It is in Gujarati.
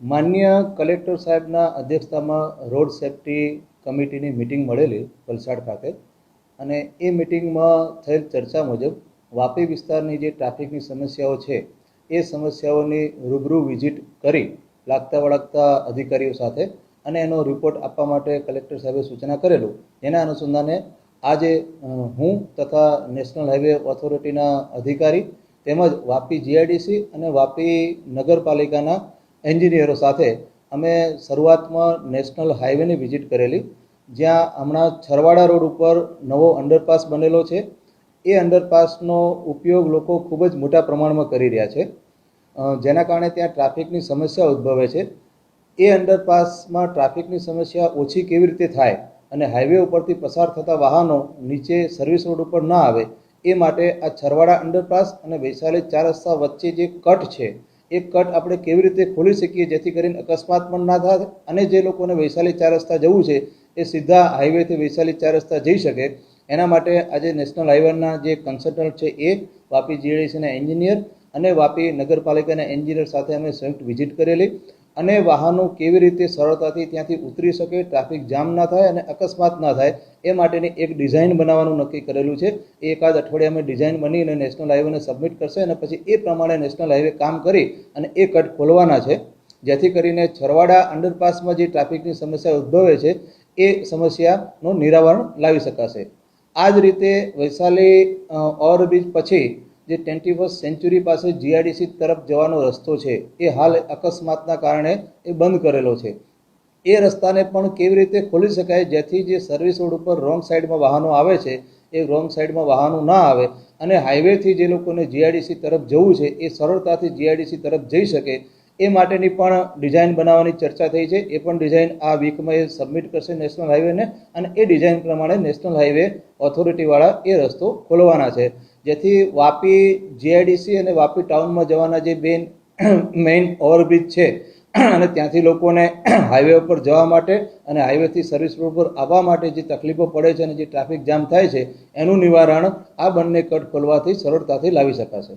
માન્ય કલેક્ટર સાહેબના અધ્યક્ષતામાં રોડ સેફ્ટી કમિટીની મિટિંગ મળેલી વલસાડ ખાતે. અને એ મિટિંગમાં થયેલ ચર્ચા મુજબ વાપી વિસ્તારની જે ટ્રાફિકની સમસ્યાઓ છે, એ સમસ્યાઓની રૂબરૂ વિઝિટ કરી લાગતા વળગતા અધિકારીઓ સાથે અને એનો રિપોર્ટ આપવા માટે કલેક્ટર સાહેબે સૂચના કરેલું. એના અનુસંધાને આજે હું તથા નેશનલ હાઈવે ઓથોરિટીના અધિકારી તેમજ વાપી જીઆઈડીસી અને વાપી નગરપાલિકાના એન્જિનિયરો સાથે અમે શરૂઆતમાં નેશનલ હાઈવેની વિઝિટ કરેલી, જ્યાં હમણાં છરવાડા રોડ ઉપર નવો અંડરપાસ બનેલો છે. એ અંડરપાસનો ઉપયોગ લોકો ખૂબ જ મોટા પ્રમાણમાં કરી રહ્યા છે. જેના કારણે ત્યાં ટ્રાફિકની સમસ્યા ઉદ્ભવે છે. એ અંડરપાસમાં ટ્રાફિકની સમસ્યા ઓછી કેવી રીતે થાય અને હાઈવે ઉપરથી પસાર થતા વાહનો નીચે સર્વિસ રોડ ઉપર ન આવે, એ માટે આ છરવાડા અંડરપાસ અને વૈશાલી ચાર રસ્તા વચ્ચે જે કટ છે એ કટ આપણે કેવી રીતે ખોલી શકીએ જેથી કરીને અકસ્માત પણ ના થાય અને જે લોકોને વૈશાલી ચાર રસ્તા જવું છે, એ સીધા હાઈવેથી વૈશાલી ચાર રસ્તા જઈ શકે. એના માટે આજે નેશનલ હાઈવેના જે કન્સલ્ટન્ટ છે એ વાપી જીએડીસીના એન્જિનિયર અને વાપી નગરપાલિકાના એન્જિનિયર સાથે અમે સંયુક્ત વિઝિટ કરેલી. અને વાહનો કેવી રીતે સરળતાથી ત્યાંથી ઉતરી શકે, ટ્રાફિક જામ ના થાય અને અકસ્માત ના થાય, એ માટેની એક ડિઝાઇન બનાવવાનું નક્કી કરેલું છે. એ એકાદ અઠવાડિયામાં ડિઝાઇન બની અને નેશનલ હાઈવેને સબમિટ કરશે અને પછી એ પ્રમાણે નેશનલ હાઈવે કામ કરી અને એ કટ ખોલવાના છે. જેથી કરીને છરવાડા અંડરપાસમાં જે ટ્રાફિકની સમસ્યા ઉદ્ભવે છે, એ સમસ્યાનું નિરાવરણ લાવી શકાશે. આ જ રીતે વૈશાલી ઓવરબ્રિજ પછી જે ટ્વેન્ટી ફર્સ્ટ સેન્ચુરી પાસે જીઆઈડીસી તરફ જવાનો રસ્તો છે, એ હાલ અકસ્માતના કારણે એ બંધ કરેલો છે. એ રસ્તાને પણ કેવી રીતે ખોલી શકાય જેથી જે સર્વિસ રોડ ઉપર રોંગ સાઈડમાં વાહનો આવે છે, એ રોંગ સાઈડમાં વાહનો ના આવે અને હાઈવેથી જે લોકોને જીઆઈડીસી તરફ જવું છે, એ સરળતાથી જીઆઈડીસી તરફ જઈ શકે એ માટેની પણ ડિઝાઇન બનાવવાની ચર્ચા થઈ છે. એ પણ ડિઝાઇન આ વીકમાં એ સબમિટ કરશે નેશનલ હાઈવેને અને એ ડિઝાઇન પ્રમાણે નેશનલ હાઈવે ઓથોરિટીવાળા એ રસ્તો ખોલવાના છે. જેથી વાપી જીઆઈડીસી અને વાપી ટાઉનમાં જવાના જે બેન મેઇન ઓવરબ્રિજ છે અને ત્યાંથી લોકોને હાઈવે ઉપર જવા માટે અને હાઈવેથી સર્વિસ રોડ પર આવવા માટે જે તકલીફો પડે છે અને જે ટ્રાફિક જામ થાય છે, એનું નિવારણ આ બંને કટ ખોલવાથી સરળતાથી લાવી શકાશે.